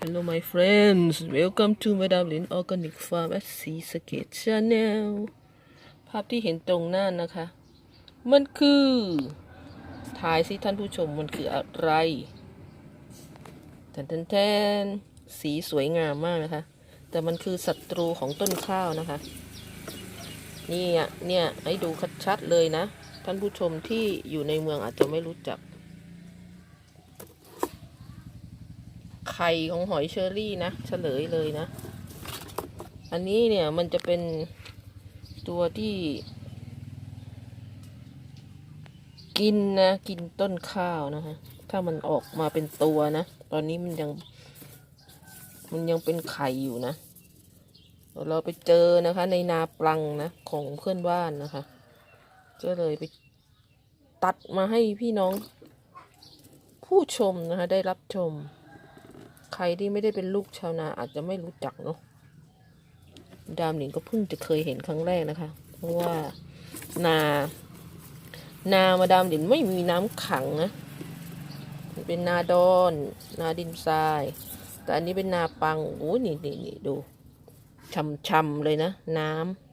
Hello my friends welcome to Madam Lin Organic Farm at Sea s k a t Channel ภาพที่เห็นตรงหน้านะคะ มันคือถ่ายสิท่านผู้ชมมันคืออะไรแทนแทนสีสวยงามมากนะคะ แต่มันคือศัตรูของต้นข้าวนะคะ นี่อะเนี่ยให้ดูชัดๆเลยนะ ท่านผู้ชมที่อยู่ในเมืองอาจจะไม่รู้จัก ไข่ของหอยเชอรี่นะเฉลยเลยนะ อันนี้เนี่ยมันจะเป็นตัวที่ กินนะ กินต้นข้าวนะคะ ถ้ามันออกมาเป็นตัวนะ ตอนนี้มันยังมันยังเป็นไข่อยู่นะ เราไปเจอนะคะ ในนาปลังนะของเพื่อนบ้านนะคะก็เลยไปตัดมาให้พี่น้องผู้ชมนะคะ ได้รับชม ใครที่ไม่ได้เป็นลูกชาวนาอาจจะไม่รู้จักเนาะดามหนิงก็เพิ่งจะเคยเห็นครั้งแรกนะคะ เพราะว่านานามาดามหนิงไม่มีน้ำขังนะเป็นนาดอน นาดินทราย แต่อันนี้เป็นนาปังโอ้ยนี่นี่นี่ดู ช่ำๆเลยนะ น้ำ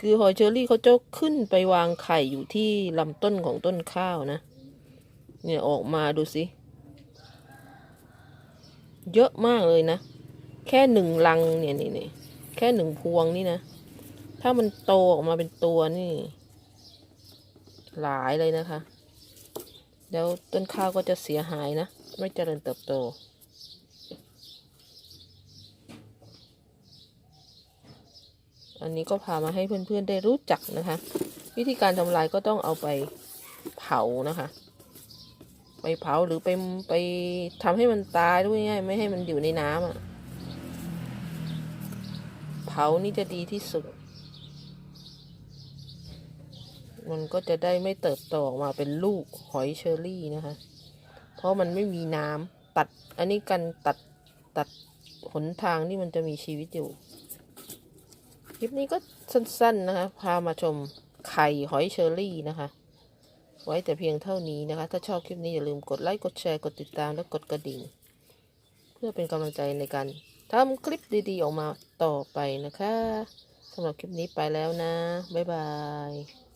คือหอยเชอรี่เขาจะขึ้นไปวางไข่อยู่ที่ลำต้นของต้นข้าวนะ เนี่ยออกมาดูสิ เยอะมากเลยนะ แค่หนึ่งลังเนี่ยนี่นี่แค่หนึ่งพวงนี่นะ ถ้ามันโตออกมาเป็นตัวนี่ หลายเลยนะคะ แล้วต้นข้าวก็จะเสียหายนะ ไม่เจริญเติบโต อันนี้ก็พามาให้เพื่อนๆได้รู้จักนะคะ วิธีการทำลายก็ต้องเอาไปเผานะคะ ไปเผาหรือไปไปทำให้มันตายด้วยง่ายไม่ให้มันอยู่ในน้ำอะเผานี่จะดีที่สุด มันก็จะได้ไม่เติบโตออกมาเป็นลูกหอยเชอรี่นะคะ เพราะมันไม่มีน้ำตัด อันนี้กันตัดตัดหนทางที่มันจะมีชีวิตอยู่ คลิปนี้ก็สั้นๆนะคะ พามาชมไข่หอยเชอรี่นะคะ ไว้แต่เพียงเท่านี้นะคะ ถ้าชอบคลิปนี้อย่าลืมกดไลค์ กดแชร์ กดติดตาม และกดกระดิ่ง เพื่อเป็นกำลังใจในการทำคลิปดีๆ ออกมาต่อไปนะคะสำหรับคลิปนี้ไปแล้วนะ บ๊ายบาย